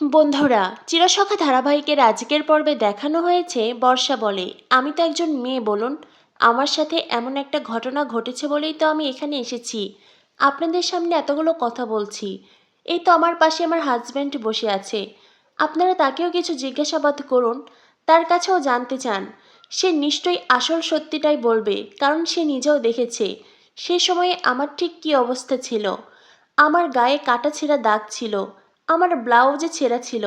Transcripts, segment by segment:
বন্ধুরা, চিরসখা ধারাবাহিকের আজকের পর্বে দেখানো হয়েছে বর্ষা বলে। আমি তো একজন মেয়ে, বলুন। আমার সাথে এমন একটা ঘটনা ঘটেছে বলেই তো আমি এখানে এসেছি। আপনাদের সামনে এতগুলো কথা বলছি। এই তো আমার পাশে আমার হাজব্যান্ড বসে আছে। আপনারা তাকেও কিছু জিজ্ঞাসাবাদ করুন। তার কাছেও জানতে চান। সে নিশ্চয়ই আসল সত্যিটাই বলবে, কারণ সে নিজেও দেখেছে। সে সময়ে আমার ঠিক কী অবস্থা ছিল? আমার গায়ে কাটা ছেঁড়া দাগ ছিল। আমার ব্লাউজে ছেঁড়া ছিল,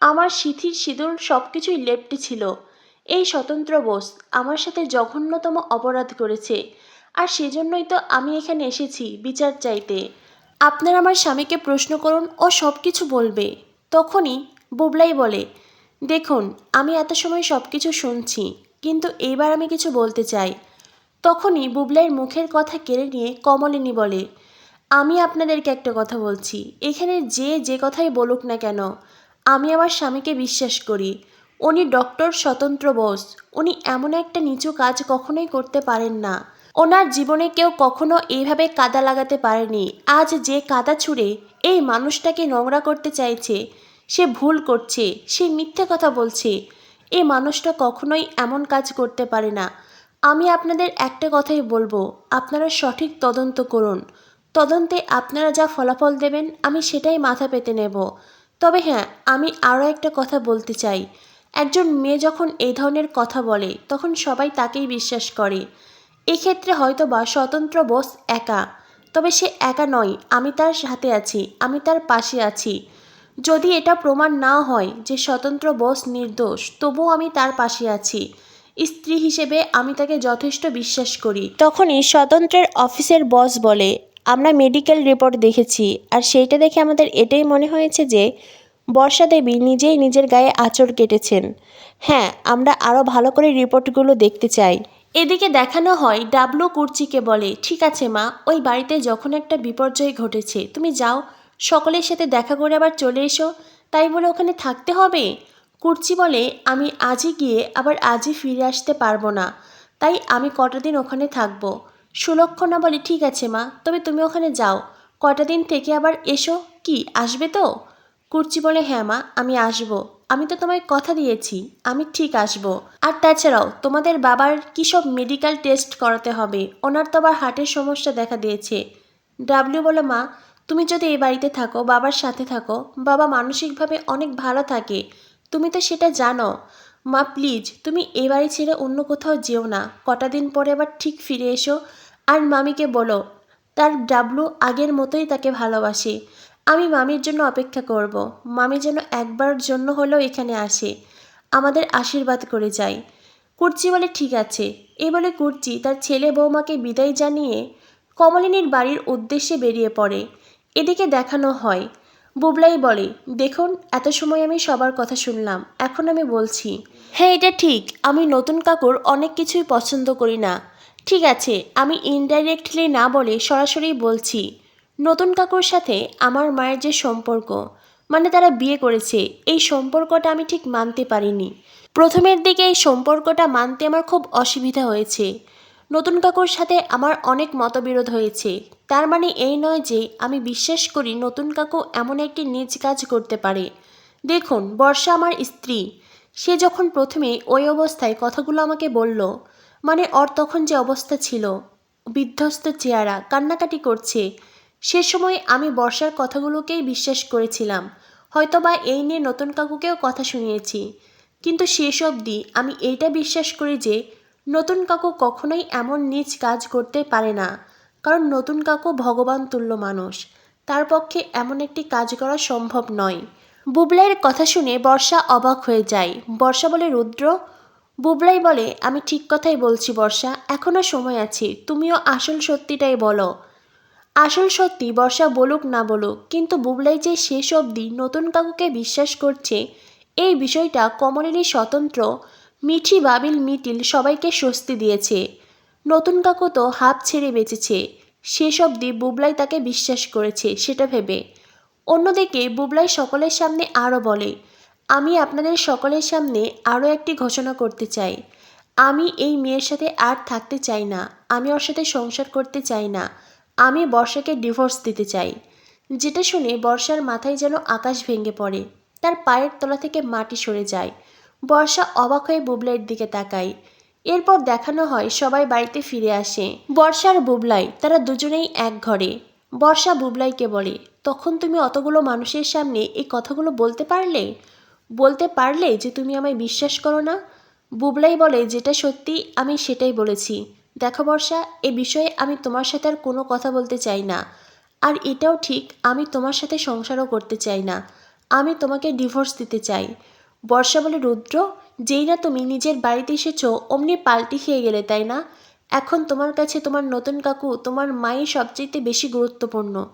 আমার সিথির সিঁদুর সব কিছুই লেপটে ছিল। এই স্বতন্ত্র বোস আমার সাথে জঘন্যতম অপরাধ করেছে, আর সেজন্যই তো আমি এখানে এসেছি বিচার চাইতে। আপনার আমার স্বামীকে প্রশ্ন করুন, ও সব কিছু বলবে। তখনই বুবলাই বলে, দেখুন, আমি এত সময় সব কিছু শুনছি, কিন্তু এইবার আমি কিছু বলতে চাই। তখনই বুবলাইয়ের মুখের কথা কেড়ে নিয়ে কমলিনী বলে আমি আপনাদেরকে একটা কথা বলছি। এখানে যে যে কথাই বলুক না কেন, আমি আমার স্বামীকে বিশ্বাস করি। উনি ডক্টর, স্বতন্ত্র বোস। উনি এমন একটা নিচু কাজ কখনোই করতে পারেন না। ওনার জীবনে কেউ কখনো এইভাবে কাদা লাগাতে পারেনি। আজ যে কাদা ছুঁড়ে এই মানুষটাকে নোংরা করতে চাইছে, সে ভুল করছে, সে মিথ্যে কথা বলছে। এই মানুষটা কখনোই এমন কাজ করতে পারে না। আমি আপনাদের একটা কথাই বলব, আপনারা সঠিক তদন্ত করুন। তদন্তে আপনারা যা ফলাফল দেবেন, আমি সেটাই মাথা পেতে নেব। তবে হ্যাঁ আমি আরও একটা কথা বলতে চাই। একজন মেয়ে যখন এই ধরনের কথা বলে, তখন সবাই তাকেই বিশ্বাস করে। এক্ষেত্রে হয়তো বা স্বতন্ত্র বোস একা, তবে সে একা নয়, আমি তার সাথে আছি, আমি তার পাশে আছি। যদি এটা প্রমাণ না হয় যে স্বতন্ত্র বোস নির্দোষ, তবুও আমি তার পাশে আছি। স্ত্রী হিসেবে আমি তাকে যথেষ্ট বিশ্বাস করি। তখনই স্বতন্ত্রের অফিসের বস বলে আমরা মেডিকেল রিপোর্ট দেখেছি আর সেইটা দেখে আমাদের এটাই মনে হয়েছে যে বর্ষা দেবী নিজেই নিজের গায়ে আঁচড় কেটেছেন। হ্যাঁ আমরা আরও ভালো করে রিপোর্টগুলো দেখতে চাই। এদিকে দেখানো হয় ডাবলু কুর্চিকে বলে, ঠিক আছে মা, ওই বাড়িতে যখন একটা বিপর্যয় ঘটেছে, তুমি যাও, সকলের সাথে দেখা করে আবার চলে এসো। তাই বলে ওখানে থাকতে হবে? কুর্চি বলে, আমি আজই গিয়ে আবার আজই ফিরে আসতে পারব না। তাই আমি কটা দিন ওখানে থাকব। সুলক্ষণা বলে ঠিক আছে মা, তবে তুমি ওখানে যাও। কটা দিন থেকে আবার এসো? কি, আসবে তো? কুর্চি বলে হ্যাঁ মা, আমি আসব। আমি তো তোমায় কথা দিয়েছি, আমি ঠিক আসব। আর তাছাড়াও, তোমাদের বাবার কী সব মেডিকেল টেস্ট করাতে হবে? ওনার তো আবার হার্টের সমস্যা দেখা দিয়েছে। ডাব্লিউ বলে, মা, তুমি যদি এই বাড়িতে থাকো, বাবার সাথে থাকো, বাবা মানসিকভাবে অনেক ভালো থাকে। তুমি তো সেটা জানো। মা, প্লিজ, তুমি এই বাড়ি ছেড়ে অন্য কোথাও যেও না। কটা দিন পরে আবার ঠিক ফিরে এসো। আর মামিকে বলো, তার ডাবলু আগের মতোই তাকে ভালোবাসে। আমি মামির জন্য অপেক্ষা করব। মামি যেন একবার জন্য হলেও এখানে আসে। আমাদের আশীর্বাদ করে যায় কুর্চি বলে, ঠিক আছে। এই বলে কুর্চি তার ছেলে বৌমাকে বিদায় জানিয়ে কমলিনীর বাড়ির উদ্দেশ্যে বেরিয়ে পড়ে। এদিকে দেখানো হয় বুবলাই বলে, দেখুন, এত সময় আমি সবার কথা শুনলাম। এখন আমি বলছি হ্যাঁ এটা ঠিক। আমি নতুন কাকুর অনেক কিছুই পছন্দ করি না। ঠিক আছে, আমি ইনডাইরেক্টলি না বলে সরাসরি বলছি, নতুন কাকুর সাথে আমার মায়ের যে সম্পর্ক মানে তারা বিয়ে করেছে, এই সম্পর্কটা আমি ঠিক মানতে পারিনি। প্রথমের দিকে এই সম্পর্কটা মানতে আমার খুব অসুবিধা হয়েছে। নতুন কাকুর সাথে আমার অনেক মতবিরোধ হয়েছে। তার মানে এই নয় যে আমি বিশ্বাস করি নতুন কাকু এমন একটি নিজ কাজ করতে পারে। দেখুন, বর্ষা আমার স্ত্রী। সে যখন প্রথমে ওই অবস্থায় কথাগুলো আমাকে বলল মানে ওর তখন যে অবস্থা ছিল, বিধ্বস্ত চেহারা, কান্নাকাটি করছে, সে সময় আমি বর্ষার কথাগুলোকেই বিশ্বাস করেছিলাম। হয়তোবা এই নিয়ে নতুন কাকুকেও কথা শুনিয়েছি। কিন্তু শেষ অবধি আমি এইটা বিশ্বাস করি যে নতুন কাকু কখনোই এমন নিজ কাজ করতে পারে না, কারণ নতুন কাকু ভগবান তুল্য মানুষ। তার পক্ষে এমন একটি কাজ করা সম্ভব নয়। বুবলাইয়ের কথা শুনে বর্ষা অবাক হয়ে যায়। বর্ষা বলে, রুদ্র? বুবলাই বলে, আমি ঠিক কথাই বলছি বর্ষা এখনও সময় আছে, তুমিও আসল সত্যিটাই বলো। আসল সত্যি বর্ষা বলুক না বলুক, কিন্তু বুবলাই যে শেষ অবধি নতুন কাকুকে বিশ্বাস করছে, এই বিষয়টা কমলিনী স্বতন্ত্র মিঠি বাবিল মিটিল সবাইকে স্বস্তি দিয়েছে। নতুন কাকু তো হাফ ছেড়ে বেঁচেছে। শেষ অবধি বুবলাই তাকে বিশ্বাস করেছে, সেটা ভেবে। অন্যদিকে বুবলাই সকলের সামনে আরও বলে, আমি আপনাদের সকলের সামনে আরও একটি ঘোষণা করতে চাই। আমি এই মেয়ের সাথে আর থাকতে চাই না। আমি ওর সাথে সংসার করতে চাই না। আমি বর্ষাকে ডিভোর্স দিতে চাই। যেটা শুনে বর্ষার মাথায় যেন আকাশ ভেঙে পড়ে। তার পায়ের তলা থেকে মাটি সরে যায়। বর্ষা অবাক হয়ে বুবলাইয়ের দিকে তাকায়। এরপর দেখানো হয় সবাই বাড়িতে ফিরে আসে। বর্ষার বুবলাই, তারা দুজনেই এক ঘরে। বর্ষা বুবলাইকে বলে, তখন তুমি অতগুলো মানুষের সামনে এই কথাগুলো বলতে পারলে? বলতে পারলে যে তুমি আমায় বিশ্বাস করো না? বুবলাই বলে, যেটা সত্যি আমি সেটাই বলেছি। দেখো বর্ষা, এ বিষয়ে আমি তোমার সাথে আর কোনো কথা বলতে চাই না। আর এটাও ঠিক, আমি তোমার সাথে সংসারও করতে চাই না। আমি তোমাকে ডিভোর্স দিতে চাই। বর্ষা বলে রুদ্র, যেই না তুমি নিজের বাড়িতে এসেছ, অমনি পাল্টি খেয়ে গেলে, তাই না? এখন তোমার কাছে তোমার নতুন কাকু, তোমার মাই সবচেয়ে বেশি গুরুত্বপূর্ণ।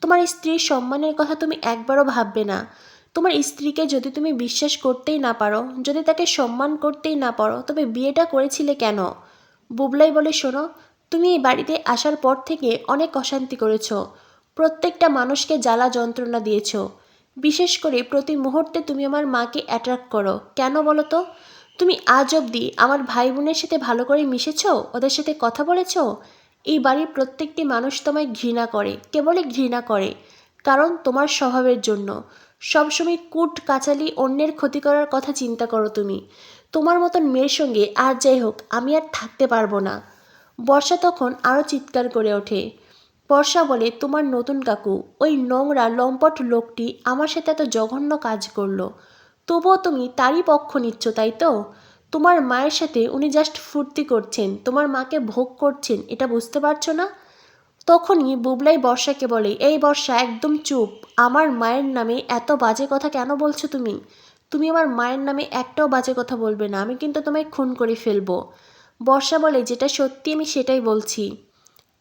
তোমার স্ত্রীর সম্মানের কথা তুমি একবারও ভাববে না। তোমার স্ত্রীকে যদি তুমি বিশ্বাস করতেই না পারো, যদি তাকে সম্মান করতেই না পারো, তবে বিয়েটা করেছিলে কেন? বুবলাই বলে, শোনো, তুমি এই বাড়িতে আসার পর থেকে অনেক অশান্তি করেছ। প্রত্যেকটা মানুষকে জ্বালা যন্ত্রণা দিয়েছ। বিশেষ করে প্রতি মুহূর্তে তুমি আমার মাকে অ্যাট্রাক্ট করো। কেন বলো তো? তুমি আজ অবধি আমার ভাই বোনের সাথে ভালো করে মিশেছ? ওদের সাথে কথা বলেছ? এই বাড়ির প্রত্যেকটি মানুষ তোমায় ঘৃণা করে, কেবলই ঘৃণা করে, কারণ তোমার স্বভাবের জন্য। সবসময় কুট কাচালি অন্যের ক্ষতি করার কথা চিন্তা করো তুমি। তোমার মতন মেয়ের সঙ্গে আর যাই হোক, আমি আর থাকতে পারব না। বর্ষা তখন আরও চিৎকার করে ওঠে। বর্ষা বলে, তোমার নতুন কাকু, ওই নোংরা লম্পট লোকটি আমার সাথে এত জঘন্য কাজ করল। তবুও তুমি তারই পক্ষ নিচ্ছ, তাই তো? তোমার মায়ের সাথে উনি জাস্ট ফুর্তি করছেন, তোমার মাকে ভোগ করছেন, এটা বুঝতে পারছ না? তখনই বুবলাই বর্ষাকে বলে, এই বর্ষা, একদম চুপ। আমার মায়ের নামে এত বাজে কথা কেন বলছো তুমি? তুমি আমার মায়ের নামে একটাও বাজে কথা বলবে না, আমি কিন্তু তোমায় খুন করে ফেলব। বর্ষা বলে, যেটা সত্যি আমি সেটাই বলছি।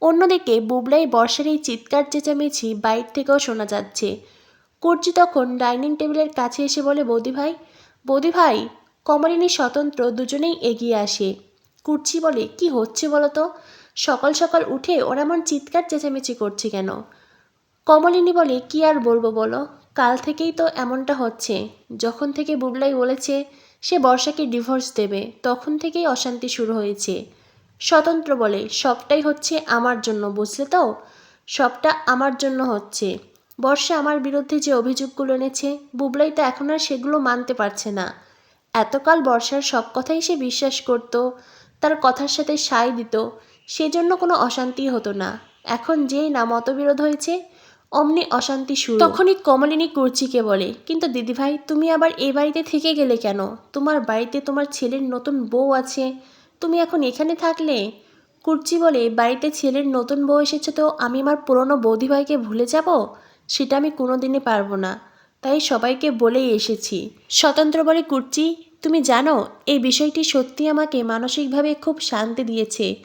অন্যদিকে বুবলাই বর্ষার এই চিৎকার চেঁচামেচি বাইর থেকেও শোনা যাচ্ছে। কুর্চি তখন ডাইনিং টেবিলের কাছে এসে বলে, বৌদি ভাই বৌদি ভাই, কমলিনী স্বতন্ত্র দুজনেই এগিয়ে আসে। কুর্চি বলে, কি হচ্ছে বলো তো সকাল সকাল উঠে ওরা এমন চিৎকার চেঁচামেচি করছে কেন? কমলিনী বলে, কি আর বলব বলো? কাল থেকেই তো এমনটা হচ্ছে। যখন থেকে বুবলাই বলেছে সে বর্ষাকে ডিভোর্স দেবে, তখন থেকেই অশান্তি শুরু হয়েছে। স্বতন্ত্র বলে, সবটাই হচ্ছে আমার জন্য, বুঝলে তো? সবটা আমার জন্য হচ্ছে। বর্ষা আমার বিরুদ্ধে যে অভিযোগগুলো এনেছে, বুবলাই তো এখন আর সেগুলো মানতে পারছে না। এতকাল বর্ষার সব কথাই সে বিশ্বাস করত, তার কথার সাথে সায় দিত, সেজন্য কোনো অশান্তি হতো না। এখন যেই না মতবিরোধ হয়েছে, অমনি অশান্তি শুরু। তখনই কমলিনী কুর্চিকে বলে, কিন্তু দিদিভাই, তুমি আবার এই বাড়িতে থেকে গেলে কেন? তোমার বাড়িতে তোমার ছেলের নতুন বউ আছে তুমি এখন এখানে থাকলে? কুর্চি বলে বাড়িতে ছেলের নতুন বউ এসেছে তো আমি আমার পুরনো বৌদিভাইকে ভুলে যাব? সেটা আমি কোনোদিনই পারব না। তাই সবাইকে বলেই এসেছি। স্বতন্ত্র বলে, কুর্চি, তুমি জানো, এই বিষয়টি সত্যি আমাকে মানসিকভাবে খুব শান্তি দিয়েছে।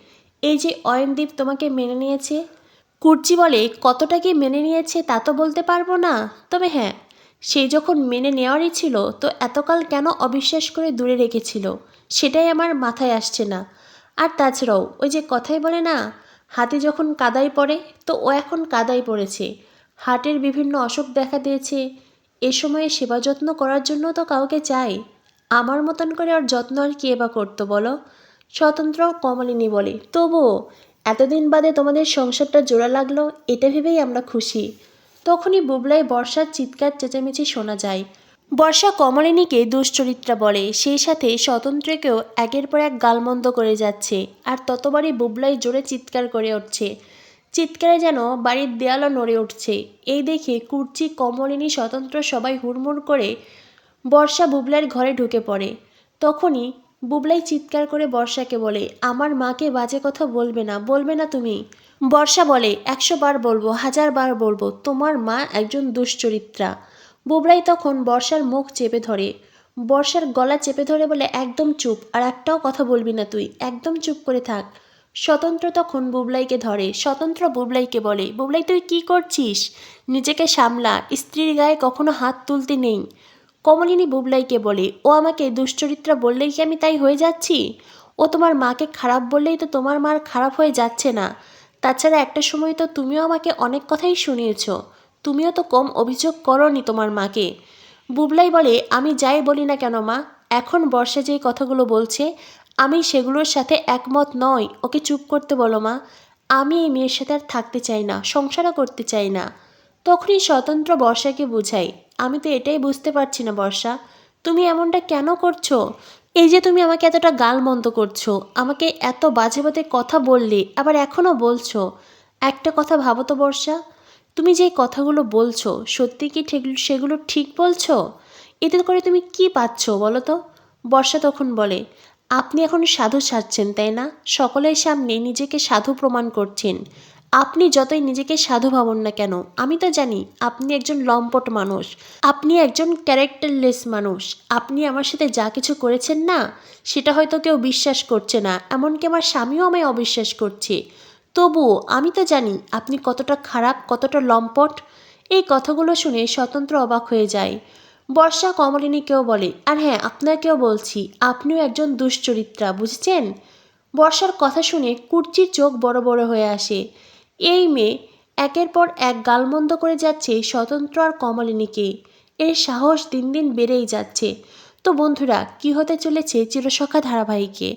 এই যে অয়নদীপ তোমাকে মেনে নিয়েছে? কুর্চি বলে, কতটা কি মেনে নিয়েছে তা তো বলতে পারব না। তবে হ্যাঁ সে যখন মেনে নেওয়ারই ছিল, তো এতকাল কেন অবিশ্বাস করে দূরে রেখেছিল? সেটাই আমার মাথায় আসছে না। আর তাছাড়াও, ওই যে কথাই বলে না, হাতে যখন কাদায় পড়ে, তো ও এখন কাদায় পড়েছে। হার্টের বিভিন্ন অসুখ দেখা দিয়েছে। এ সময়ে সেবা যত্ন করার জন্য তো কাউকে চাই। আমার মতন করে ওর যত্ন আর কে বা করতো বলো? স্বতন্ত্র কমলিনী বলে। তবুও, এতদিন বাদে তোমাদের সংসারটা জোড়া লাগল, এটা ভেবেই আমরা খুশি। তখনই বুবলাই বর্ষার চিৎকার চেঁচামেচি শোনা যায়। বর্ষা কমলিনীকে দুশ্চরিত্রা বলে, সেই সাথে স্বতন্ত্রকেও একের পর এক গালমন্দ করে যাচ্ছে আর ততবারই বুবলাই জোরে চিৎকার করে উঠছে। চিৎকারে যেন বাড়ির দেয়ালও নড়ে উঠছে। এই দেখে কুর্চি, কমলিনী স্বতন্ত্র সবাই হুড়মুড় করে বর্ষা বুবলাইয়ের ঘরে ঢুকে পড়ে। তখনই বুবলাই চিৎকার করে বর্ষাকে বলে, আমার মাকে বাজে কথা বলবে না বলবে না তুমি? বর্ষা বলে, একশো বার বলব, হাজার বার বলব, তোমার মা একজন দুশ্চরিত্রা। বুবলাই তখন বর্ষার মুখ চেপে ধরে। বর্ষার গলা চেপে ধরে বলে, একদম চুপ, আর একটাও কথা বলবি না তুই। একদম চুপ করে থাক। স্বতন্ত্র তখন বুবলাইকে ধরে। স্বতন্ত্র বুবলাইকে বলে, বুবলাই, তুই কি করছিস? নিজেকে সামলা, স্ত্রীর গায়ে কখনো হাত তুলতে নেই। কমলিনী বুবলাইকে বলে, ও আমাকে দুশ্চরিত্রা বললেই কি আমি তাই হয়ে যাচ্ছি? ও তোমার মাকে খারাপ বললেই তো তোমার মার খারাপ হয়ে যাচ্ছে না। তাছাড়া একটা সময় তো তুমিও আমাকে অনেক কথাই শুনিয়েছ। তুমিও তো কম অভিযোগ করনি তোমার মাকে। বুবলাই বলে, আমি যাই বলি না কেন মা? এখন বর্ষা যেই কথাগুলো বলছে, আমি সেগুলোর সাথে একমত নই। ওকে চুপ করতে বলো মা। আমি এই মেয়ের সাথে আর থাকতে চাই না, সংসারও করতে চাই না। তখনই স্বতন্ত্র বর্ষাকে বুঝাই, আমি তো এটাই বুঝতে পারছি না বর্ষা। তুমি এমনটা কেন করছ? এই যে তুমি আমাকে এতটা গাল গালমন্দ করছ, আমাকে এত বাজে বাজে কথা বললে, আবার এখনও বলছো। একটা কথা ভাবো তো বর্ষা। তুমি যে কথাগুলো বলছো, সত্যি কি ঠিক, সেগুলো ঠিক বলছো? এতে করে তুমি কি পাচ্ছ বলো তো? বর্ষা তখন বলে, আপনি এখন সাধু সাজছেন, তাই না? সকলের সামনে নিজেকে সাধু প্রমাণ করছেন। আপনি যতই নিজেকে সাধু ভাবুন না কেন, আমি তো জানি আপনি একজন লম্পট মানুষ, আপনি একজন ক্যারেক্টারলেস মানুষ, আপনি আমার সাথে যা কিছু করেছেন না, সেটা হয়তো কেউ বিশ্বাস করছে না, এমনকি আমার স্বামীও আমায় অবিশ্বাস করছে। তবুও আমি তো জানি আপনি কতটা খারাপ, কতটা লম্পট। এই কথাগুলো শুনে স্বতন্ত্র অবাক হয়ে যায়। বর্ষা কমলিনীকেও বলে, আর হ্যাঁ আপনাকেও বলছি, আপনিও একজন দুশ্চরিত্রা, বুঝছেন? বর্ষার কথা শুনে কুর্চির চোখ বড় বড় হয়ে আসে। এই মেয়ে একের পর এক গালমন্দ করে যাচ্ছে স্বতন্ত্র আর কমলিনীকে। এর সাহস দিন দিন বেড়েই যাচ্ছে। তো বন্ধুরা, কি হতে চলেছে চিরসখা ধারাবাহিকে?